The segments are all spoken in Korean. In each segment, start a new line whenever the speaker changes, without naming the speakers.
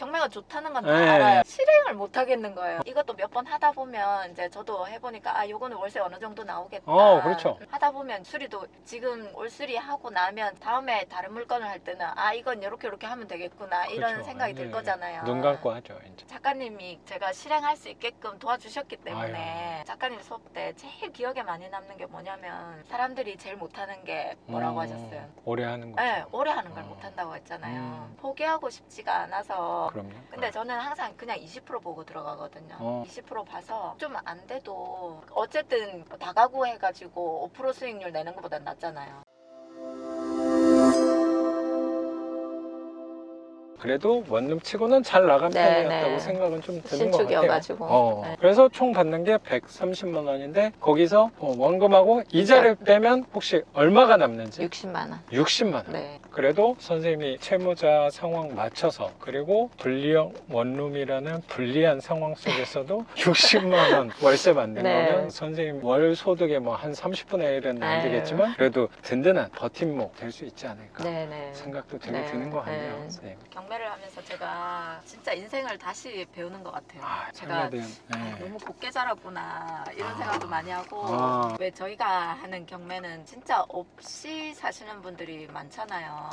경매가 좋다는 건 다
네.
알아요. 실행을 못 하겠는 거예요. 이것도 몇 번 하다 보면 이제 저도 해보니까 아 요거는 월세 어느 정도 나오겠다.
어, 그렇죠.
하다 보면 수리도 지금 올 수리 하고 나면 다음에 다른 물건을 할 때는 아 이건 이렇게 이렇게 하면 되겠구나 이런
그렇죠.
생각이 들
네.
거잖아요.
눈 감고 하죠 이제.
작가님이 제가 실행할 수 있게끔 도와주셨기 때문에 작가님 수업 때 제일 기억에 많이 남는 게 뭐냐면 사람들이 제일 못하는 게 뭐라고
음,
하셨어요?
오래 하는 거죠.
네, 오래 하는 걸
어.
못한다고 했잖아요.
음.
포기하고 싶지가 않아서.
그럼요.
근데 저는 항상 그냥 20% 보고 들어가거든요.
어.
20% 봐서 좀 안 돼도 어쨌든 다가구 해가지고 5% 수익률 내는 것보다 낫잖아요.
그래도 원룸 치고는 잘 나간
네,
편이었다고
네.
생각은 좀 드는 것 같아요.
신축이어가지고.
어,
네.
그래서 총 받는 게 130만 원인데 거기서 어, 원금하고 이자를 빼면 혹시 얼마가 남는지
60만 원.
60만 원.
네.
그래도 선생님이 채무자 상황 맞춰서 그리고 불리형 원룸이라는 불리한 상황 속에서도 60만 원 월세 받는
네.
거는 선생님 월 소득의 뭐 한 30분의 1은 안
아유.
되겠지만 그래도 든든한 버팀목 될 수 있지 않을까
네 네.
생각도 되게
네.
드는 것 같네요.
네.
네.
경매를 하면서 제가 진짜 인생을 다시 배우는 것 같아요.
아,
제가 아,
네.
너무 곱게 자랐구나 이런
아.
생각도 많이 하고
아.
왜 저희가 하는 경매는 진짜 없이 사시는 분들이 많잖아요.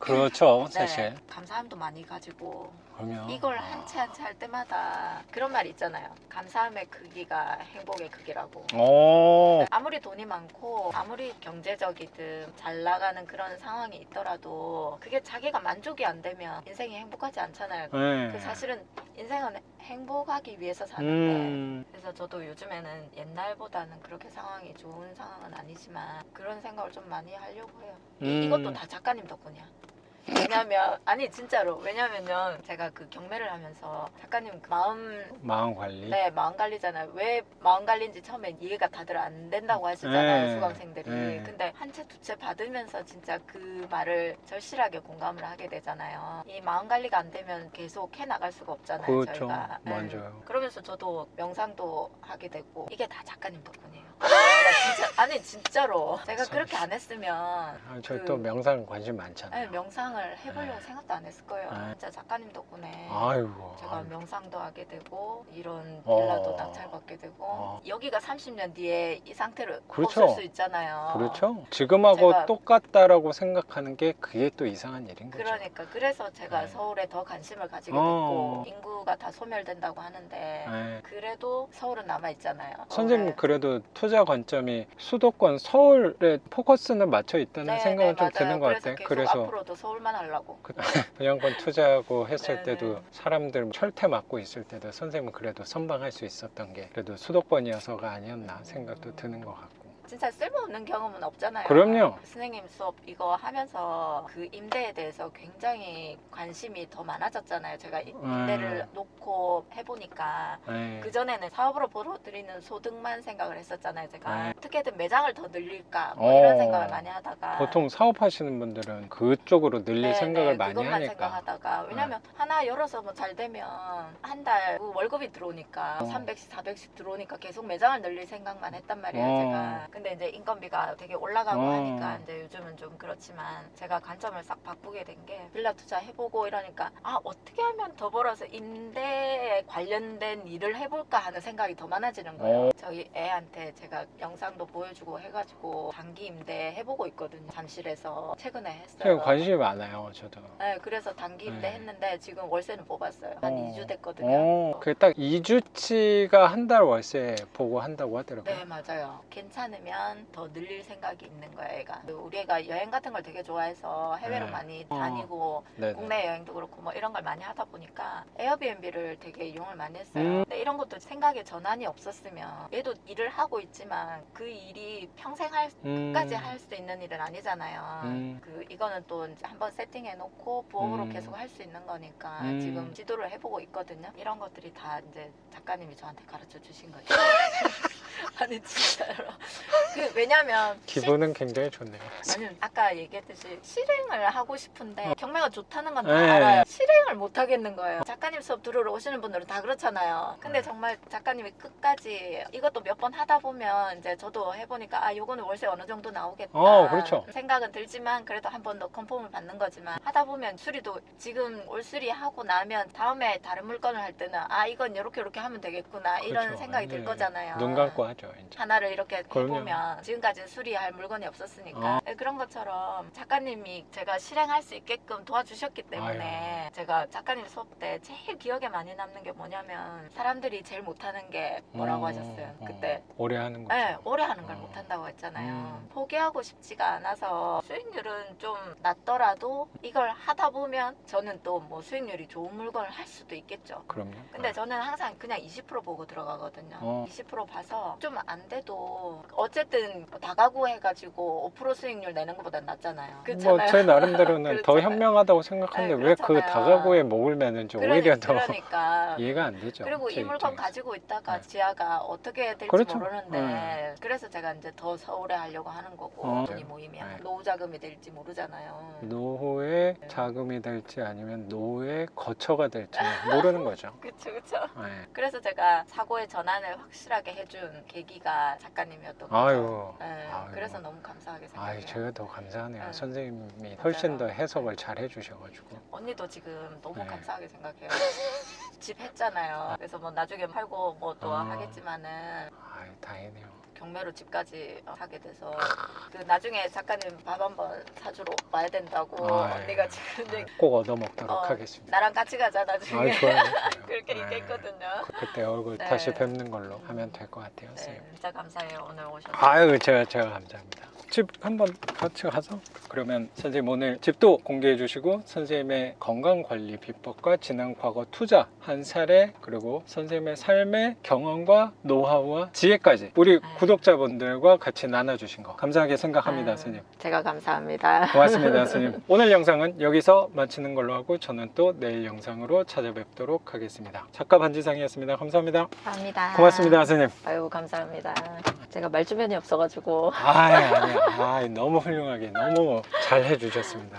그렇죠,
네,
사실.
감사함도 많이 가지고
그러면
이걸 한 채 한 채 할 때마다 그런 말이 있잖아요. 감사함의 크기가 행복의 크기라고.
오,
아무리 돈이 많고 아무리 경제적이든 잘 나가는 그런 상황이 있더라도 그게 자기가 만족이 안 되면 인생 이 행복하지 않잖아요.
네.
그 사실은 인생은 행복하기 위해서 사는데
음,
그래서 저도 요즘에는 옛날보다는 그렇게 상황이 좋은 상황은 아니지만 그런 생각을 좀 많이 하려고 해요. 이-
음.
이 것도 다 작가님 덕분이야. 왜냐면 아니 진짜로 왜냐면요 제가 그 경매를 하면서 작가님 그 마음
마음 관리.
네 마음 관리잖아요 왜 마음 관리인지 처음에 이해가 다들 안 된다고 하시잖아요
네.
수강생들이
네.
근데 한 채 두 채 받으면서 진짜 그 말을 절실하게 공감을 하게 되잖아요 이 마음 관리가 안 되면 계속 해 나갈 수가 없잖아요
그렇죠.
저희가 네.
맞아요.
그러면서 저도 명상도 하게 되고 이게 다 작가님 덕분이에요. 진짜 아니 진짜로 제가
참.
그렇게 안 했으면
아, 저희
그-
또 명상 관심 많잖아요.
아니, 명상을 해보려고
네.
생각도 안 했을 거예요.
네.
진짜 작가님 덕분에
아이고.
제가
아이고.
명상도 하게 되고 이런
어.
빌라도 낙찰받게 되고
어.
여기가 30년 뒤에 이 상태로
그렇죠.
없을 수 있잖아요.
그렇죠. 지금하고
제가-
똑같다라고 생각하는 게 그게 또 이상한 일인 거죠.
그러니까 그래서 제가
네.
서울에 더 관심을 가지게
어.
됐고 인구가 다 소멸된다고 하는데
네.
그래도 서울은 남아 있잖아요.
선생님 그래도 투자 관점이 수도권 서울에 포커스는 맞춰 있다는 생각은 좀 드는 것
네,
같아요. 그래서
앞으로도 서울만 하려고.
그 분양권 투자하고 했을
네,
때도
네.
사람들 철퇴 맞고 있을 때도 선생님은 그래도 선방할 수 있었던 게 그래도 수도권이어서가 아니었나 생각도 드는 것 같고.
진짜 쓸모없는 경험은 없잖아요.
그럼요.
선생님 수업 이거 하면서 그 임대에 대해서 굉장히 관심이 더 많아졌잖아요. 제가 이-
음.
임대를 놓고 해보니까
네.
그 전에는 사업으로 벌어들이는 소득만 생각을 했었잖아요. 제가
네.
어떻게든 매장을 더 늘릴까 뭐
어.
이런 생각을 많이 하다가
보통 사업하시는 분들은 그쪽으로 늘릴
네,
생각을
네,
많이
그것만
하니까. 네.
생각하다가 왜냐면 하나 열어서 뭐 잘 되면 한 달 월급이 들어오니까
어.
300씩 400씩 들어오니까 계속 매장을 늘릴 생각만 했단 말이에요
어.
제가 근데 이제 인건비가 되게 올라가고
어.
하니까 이제 요즘은 좀 그렇지만 제가 관점을 싹 바꾸게 된 게 빌라 투자 해보고 이러니까 아 어떻게 하면 더 벌어서 임대에 관련된 일을 해볼까 하는 생각이 더 많아지는 거예요
어.
저희 애한테 제가 영상도 보여주고 해가지고 단기 임대 해보고 있거든요 잠실에서 최근에 했어요
제가 관심이 많아요, 저도.
네, 그래서 단기 임대
네.
했는데 지금 월세는 뽑았어요. 한
어.
2주 됐거든요.
어, 그게 딱 2주치가 한 달 월세 보고 한다고 하더라고요.
네, 맞아요. 괜찮으면 더 늘릴 생각이 있는 거예요, 얘가. 그 우리 애가 여행 같은 걸 되게 좋아해서 해외로
네.
많이
어.
다니고
네네.
국내 여행도 그렇고 뭐 이런 걸 많이 하다 보니까 에어비앤비를 되게 이용을 많이 했어요.
음.
근데 이런 것도 생각에 전환이 없었으면 얘도 일을 하고 있지만 그 일이 평생 할
음.
까지 할 수 있는 일은 아니잖아요.
음.
그 이거는 또 한번 세팅해 놓고 부업으로
음.
계속 할 수 있는 거니까
음.
지금 지도를 해보고 있거든요. 이런 것들이 다 이제 작가님이 저한테 가르쳐 주신 거죠. 아니 진짜로. 그 왜냐면 시-
기분은 굉장히 좋네요.
아니 아까 얘기했듯이 실행을 하고 싶은데 경매가 좋다는 건 다
네.
알아요. 실행을 못 하겠는 거예요. 작가님 수업 들으러 오시는 분들은 다 그렇잖아요. 근데
네.
정말 작가님이 끝까지 이것도 몇 번 하다 보면 이제 저도 해보니까 아 요거는 월세 어느 정도 나오겠다.
어, 그렇죠.
생각은 들지만 그래도 한 번 더 컨펌을 받는 거지만 하다 보면 수리도 지금 올 수리 하고 나면 다음에 다른 물건을 할 때는 아 이건 이렇게 이렇게 하면 되겠구나 이런
그렇죠.
생각이 들
네.
거잖아요.
눈 감고 하죠. 이제.
하나를 이렇게
그럼요.
해보면 지금까지는 수리할 물건이 없었으니까
어.
네, 그런 것처럼 작가님이 제가 실행할 수 있게끔 도와주셨기 때문에 제가 작가님 수업 때 제일 기억에 많이 남는 게 뭐냐면 사람들이 제일 못하는 게 뭐라고
어,
하셨어요
어.
그때
오래 하는 거죠.
네, 오래 하는 걸
어.
못한다고 했잖아요.
음.
포기하고 싶지가 않아서 수익률은 좀 낮더라도 이걸 하다 보면 저는 또 뭐 수익률이 좋은 물건을 할 수도 있겠죠.
그럼요.
근데
네.
저는 항상 그냥 20% 보고 들어가거든요.
어.
20% 봐서 좀 안 돼도 어쨌든 다가구 해가지고 5% 수익률 내는 것보다 낫잖아요.
뭐. 제 나름대로는 더. 현명하다고 생각하는데
네,
왜 그. 다가구에 목을 매는지
그러니-
오히려 더
그러니까.
이해가 안 되죠.
그리고 제이 물건
입장에서.
가지고 있다가
네.
지아가 어떻게 될지
그렇죠.
모르는데
네.
그래서 제가 이제 더 서울에 하려고 하는 거고
어.
돈이 모이면
네.
노후 자금이 될지 모르잖아요.
노후의
네.
자금이 될지 아니면 노후의 거처가 될지 모르는 거죠.
그쵸 그쵸.
네.
그래서 제가 사고의 전환을 확실하게 해준 계기가 작가님이었던 거죠.
아유.
네,
아유.
그래서 너무 감사하게 생각해요.
아이 제가 더 감사하네요.
네.
선생님이 훨씬 더 해석을 잘 해주셔가지고.
언니도 지금 너무
네.
감사하게 생각해요. 집 했잖아요. 그래서 뭐 나중에 팔고 뭐 또
아.
하겠지만은
아이 다행이네요.
경매로 집까지 하게 돼서 그 나중에 작가님 밥 한번 사주러 와야 된다고
아,
언니가
예.
지금
꼭 얻어먹도록
어,
하겠습니다.
나랑 같이 가자 나중에
아이 좋아요.
그 렇게
네.
얘기했거든요.
그때 얼굴
네.
다시 뵙는 걸로 하면 될 것 같아요,
네,
선생님.
진짜 감사해요 오늘 오셔서.
아유 제가 제가 감사합니다. 집 한번 같이 가서 그러면 선생님 오늘 집도 공개해 주시고 선생님의 건강 관리 비법과 지난 과거 투자 한 사례 그리고 선생님의 삶의 경험과 노하우와 지혜까지 우리
아유.
구독자분들과 같이 나눠주신 거 감사하게 생각합니다,
아유,
선생님.
제가 감사합니다.
고맙습니다, 선생님. 오늘 영상은 여기서 마치는 걸로 하고 저는 또 내일 영상으로 찾아뵙도록 하겠습니다. 작가 반지상이었습니다. 감사합니다.
감사합니다.
고맙습니다, 선생님.
아유 감사합니다. 제가 말주변이 없어가지고
아, 아니, 아, 너무 훌륭하게, 너무 잘 해주셨습니다.